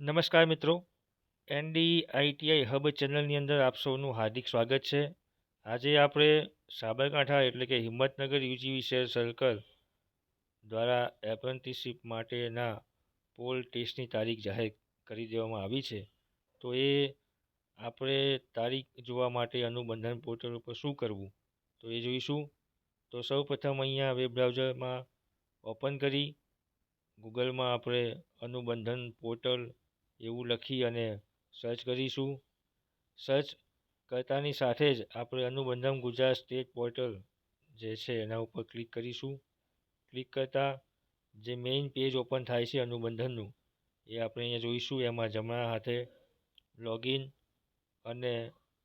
નમસ્કાર મિત્રો. ND ITI hub ચેનલની અંદર આપ સૌનું હાર્દિક સ્વાગત છે. આજે આપણે સાબરકાંઠા એટલે કે હિંમતનગર યુજી વિશે સર્કલ દ્વારા એપ્રેન્ટિસશીપ માટેના પોલ ટેસ્ટની તારીખ જાહેર કરી દેવામાં આવી છે. તો એ આપણે તારીખ જોવા માટે અનુબંધન પોર્ટલ ઉપર શું કરવું? તો એ જોઈશું. તો સૌ પ્રથમ અહીંયા વેબ બ્રાઉઝરમાં ઓપન કરી. ગૂગલમાં આપણે અનુબંધન પોર્ટલ એવું લખી અને સર્ચ કરીશું. સર્ચ કરતાની સાથે જ આપણે અનુબંધમ ગુજરાત સ્ટેટ પોર્ટલ જે છે એના ઉપર ક્લિક કરીશું. ક્લિક કરતાં જે મેઇન પેજ ઓપન થાય છે અનુબંધનનું, એ આપણે અહીંયા જોઈશું. એમાં જમણા હાથે લોગિન અને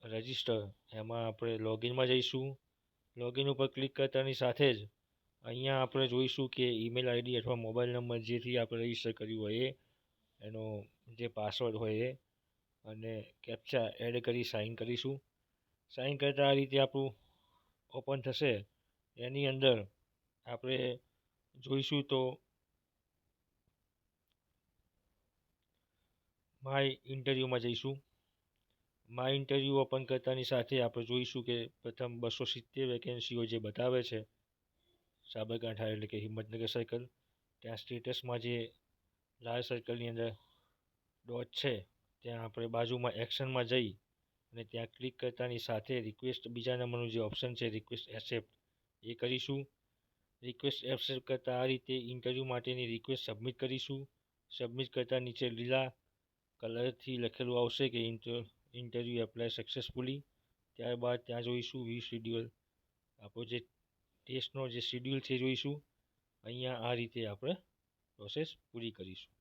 રજિસ્ટર એમાં આપણે લોગિનમાં જઈશું. લોગિન ઉપર ક્લિક કરતાની સાથે જ અહીંયા આપણે જોઈશું કે ઈમેલ આઈડી અથવા મોબાઈલ નંબર જેથી આપણે રજિસ્ટર કર્યું હોય એ. એનો જે પાસવર્ડ હોય એ અને કેપ્ચા એડ કરી સાઇન કરીશું. સાઇન કરતાં આ રીતે આપણું ઓપન થશે. એની અંદર આપણે જોઈશું તો માય ઇન્ટરવ્યૂમાં જઈશું. માય ઇન્ટરવ્યૂ ઓપન કરતાની સાથે આપણે જોઈશું કે પ્રથમ બસો સિત્તેર વેકેન્સીઓ જે બતાવે છે, સાબરકાંઠા એટલે કે હિંમતનગર સર્કલ ત્યાં સ્ટેટસમાં જે લાલ સર્કલની અંદર ડોટ છે. ત્યાં આપણે બાજુમાં એક્શનમાં જઈ અને ત્યાં ક્લિક કરતાની સાથે રિક્વેસ્ટ બીજા નંબરનું જે ઓપ્શન છે રિક્વેસ્ટ એક્સેપ્ટ એ કરીશું. રિક્વેસ્ટ એક્સેપ્ટ કરતાં આ રીતે ઇન્ટરવ્યૂ માટેની રિક્વેસ્ટ સબમિટ કરીશું. સબમિટ કરતાં નીચે લીલા કલરથી લખેલું આવશે કે ઇન્ટરવ્યૂ એપ્લાય સક્સેસફુલી ત્યારબાદ ત્યાં જોઈશું વી શિડ્યુઅલ આપણો જે ટેસ્ટનો જે શિડ્યુલ છે જોઈશું. અહીંયા આ રીતે આપણે પ્રોસેસ પૂરી કરીશું.